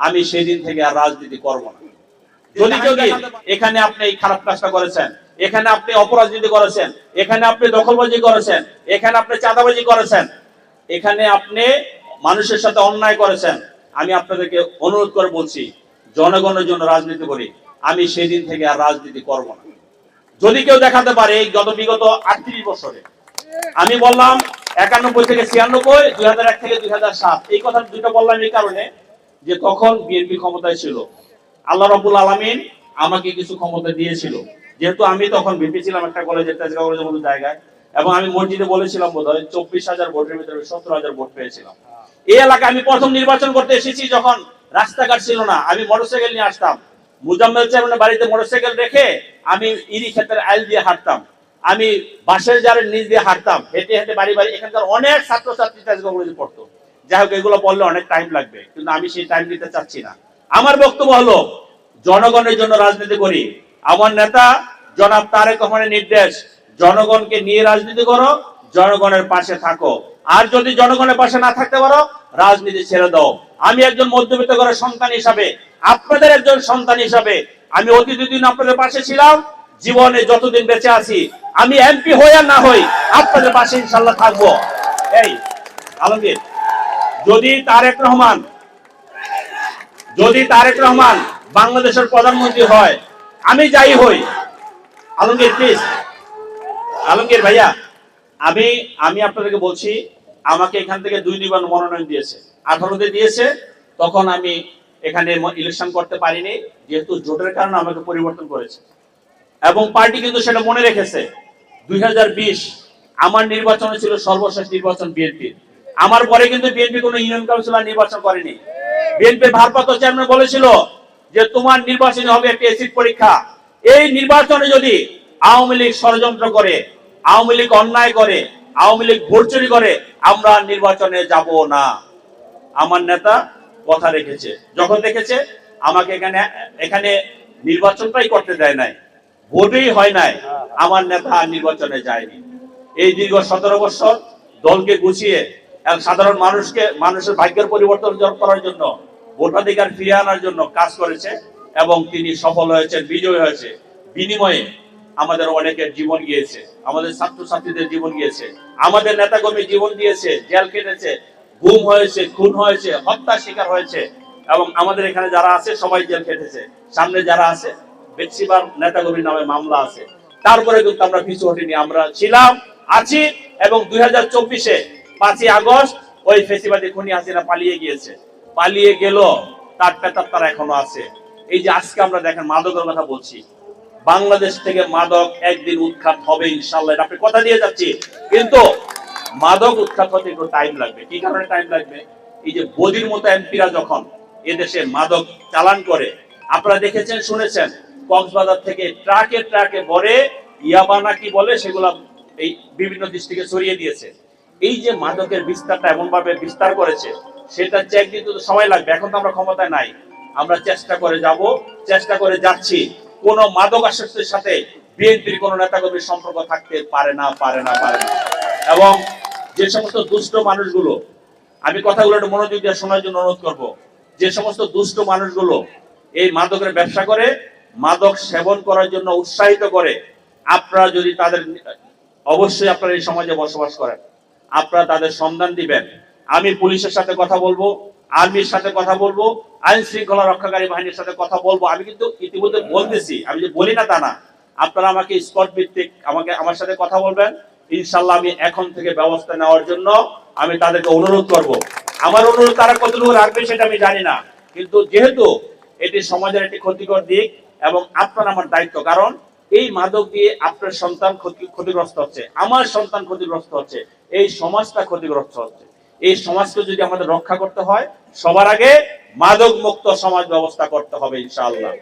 আমি সেদিন থেকে আর রাজনীতি করব না। যদি দেখে, এখানে আপনি এই খারাপ কাজটা করেছেন এখানে আপনি অপরাজনীতি করেছেন এখানে আপনি দখলবাজি করেছেন এখানে আপনি চাঁদাবাজি করেছেন এখানে আপনি মানুষের সাথে অন্যায় করেছেন আমি আপনাদেরকে অনুরোধ করে বলছি জনগণের জন্য রাজনীতি করি আমি সেদিন থেকে আর রাজনীতি করব না। যদি কেউ দেখাতে পারে এই গত বিগত আটত্রিশ বছরে আমি বললাম একানব্বই থেকে ছিয়ানব্বই দুই হাজার এক থেকে দুই হাজার সাত এই কথা দুইটা বললাম এই কারণে যে তখন বিএনপি ক্ষমতায় ছিল। আল্লাহ রবুল আলমিন আমাকে কিছু ক্ষমতা দিয়েছিল। যেহেতু আমি তখন ভিপি ছিলাম একটা কলেজের তেজগাঁও কলেজের মতো জায়গায়, এবং আমি মসজিদে বলেছিলাম বোধ হয় চব্বিশ হাজার ভোটের ভিতরে সত্তর হাজার ভোট পেয়েছিলাম। এই এলাকায় আমি প্রথম নির্বাচন করতে এসেছি যখন রাস্তাঘাট ছিল না। আমি মোটরসাইকেল নিয়ে আসতাম। মুজাম্মেল চেয়ারম্যানের বাড়িতে মোটরসাইকেল রেখে আমি ইরি ক্ষেতের আইল দিয়ে হাঁটতাম। আমি বাসের জারের নিচ দিয়ে হাঁটতাম। হেঁটে হেঁটে বাড়ি বাড়ি, এখানকার অনেক ছাত্রছাত্রী তেজগাঁও কলেজে পড়তো। যাই হোক, এগুলো বললে অনেক টাইম লাগবে, কিন্তু আমি সেই টাইম দিতে চাচ্ছি না। আমার বক্তব্য হলো, জনগণের জন্য রাজনীতি করি। আমার নেতা, জনাব তারেক রহমানের নির্দেশ, জনগণকে নিয়ে রাজনীতি করো, জনগণের পাশে থাকো। আর যদি জনগণের পাশে না থাকতে পারো, রাজনীতি ছেড়ে দাও। আমি একজন মধ্যবিত্ত ঘরের সন্তান হিসাবে, আপনাদের একজন সন্তান হিসাবে, আমি অতি দুদিন আপনাদের পাশে ছিলাম, জীবনে যতদিন বেঁচে আছি, আমি এমপি হই আর না হই, আপনাদের পাশে ইনশাল্লাহ থাকব। এই আলমগীর যদি তারেক রহমান, যদি তারেক রহমান বাংলাদেশের প্রধানমন্ত্রী হয়, আমি যাই হই। আলমগীর প্লিজ আলমগীর ভাইয়া, আমি আমি আপনাদেরকে বলছি, আমাকে এখান থেকে দুই দুইবার মনোনয়ন দিয়েছে। আঠারোতে দিয়েছে, তখন আমি এখানে ইলেকশন করতে পারিনি, যেহেতু জোটের কারণে আমাকে পরিবর্তন করেছে। এবং পার্টি কিন্তু সেটা মনে রেখেছে। দুই হাজার বিশ, আমার নির্বাচন ছিল সর্বশেষ নির্বাচন বিএনপির। আমার পরে কিন্তু বিএনপি কোনো ইউনিয়ন কাউন্সিলর নির্বাচন করেনি। বিএনপির ভারপ্রাপ্ত চেয়ারম্যান বলেছিল যে তোমার নির্বাচনে হবে একটি এসিড পরীক্ষা। এই নির্বাচনে যদি আওয়ামী লীগ ষড়যন্ত্র করে, আওয়ামী লীগ অন্যায় করে, আওয়ামী লীগ ভোট চুরি করে, আমরা নির্বাচনে যাব না। আমার নেতা কথা রেখেছে। যখন দেখেছে, আমাকে এখানে এখানে নির্বাচনটাই করতে দেয় নাই। ভোটেই হয় নাই। আমার নেতা নির্বাচনে যায়নি। এই দীর্ঘ সতেরো বছর দলকে গুছিয়ে সাধারণ মানুষকে, মানুষের ভাগ্যের পরিবর্তন করার জন্য, ভোটাধিকার ফিরিয়ে আনার জন্য কাজ করেছে এবং তিনি সফল হয়েছেন, বিজয়ী হয়েছে। বিনিময়ে আমাদের অনেকের জীবন গিয়েছে, আমাদের ছাত্রছাত্রীদের জীবন গিয়েছে, আমাদের নেতাকর্মী জীবন দিয়েছে, জেল কেটেছে গুম হয়েছে, খুন হয়েছে হত্যা শিকার হয়েছে এবং আমাদের এখানে যারা আছে সবাই জেল কেটেছে সামনে যারা আছে বেশিরভাগ নেতাকর্মীর নামে মামলা আছে। তারপরে কিন্তু আমরা পিছু হটিনি, আমরা ছিলাম, আছি এবং দুই হাজার চব্বিশে পাঁচই আগস্ট ওই ফেসিবাদী খুনি হাসিনা পালিয়ে গিয়েছে। পালিয়ে গেল, তার পেতার তারা এখনও আছে। এই যে আজকে আমরা দেখেন মাদকের কথা বলছি। বাংলাদেশ থেকে মাদক একদিন উৎখাত হবে ইনশাল্লাহ আপনি কথা দিয়ে যাচ্ছি। কিন্তু মাদক উৎখাত হতে একটু টাইম লাগবে। কি কারণে টাইম লাগবে? এই যে বদির মতো এমপিরা যখন এদেশে মাদক চালান করে, আপনারা দেখেছেন, শুনেছেন, কক্সবাজার থেকে ট্রাকে ট্রাকে ভরে ইয়াবা নাকি বলে সেগুলা এই বিভিন্ন ডিস্ট্রিক্টে ছড়িয়ে দিয়েছে। এই যে মাদকের বিস্তারটা এমন ভাবে বিস্তার করেছে, সেটা চেক দিতে তো সময় লাগবে। এখন তো আমরা ক্ষমতায় নাই। আমরা চেষ্টা করে যাব, চেষ্টা করে যাচ্ছি। কোন মাদক আসক্তের সাথে বিএনপির কোন নেতাকর্মীর সম্পর্ক থাকতে পারে না পারে না পারে না। এবং যে সমস্ত দুষ্ট মানুষগুলো, আমি কথাগুলো একটু মনোযোগ দিয়ে শোনার জন্য অনুরোধ করব, যে সমস্ত দুষ্ট মানুষগুলো এই মাদকের ব্যবসা করে, মাদক সেবন করার জন্য উৎসাহিত করে, আপনারা যদি তাদের, অবশ্যই আপনারা এই সমাজে বসবাস করেন। আপনারা তাদের সন্ধান দিবেন। আমি পুলিশের সাথে কথা বলব, আর্মির সাথে কথা বলব, আইন শৃঙ্খলা রক্ষাকারী বাহিনীর সাথে কথা বলব। আমি কিন্তু ইতিমধ্যে বলতেছি, আমি যে বলি না তা না। আপনারা আমাকে স্পট ভিত্তিক আমাকে আমার সাথে কথা বলবেন। ইনশাল্লাহ আমি এখন থেকে ব্যবস্থা নেওয়ার জন্য আমি তাদেরকে অনুরোধ করব। আমার অনুরোধ তারা কতটুকু রাখবে সেটা আমি জানি না। কিন্তু যেহেতু এটি সমাজের একটি ক্ষতিকর দিক এবং আপনার আমার দায়িত্ব, কারণ এই মাদক দিয়ে আপনার সন্তান ক্ষতি ক্ষতিগ্রস্ত হচ্ছে, আমার সন্তান ক্ষতিগ্রস্ত হচ্ছে, এই সমাজটা ক্ষতিগ্রস্ত হচ্ছে। এই সমাজকে যদি আমাদের রক্ষা করতে হয়, সবার আগে মাদক মুক্ত সমাজ ব্যবস্থা করতে হবে ইনশাআল্লাহ।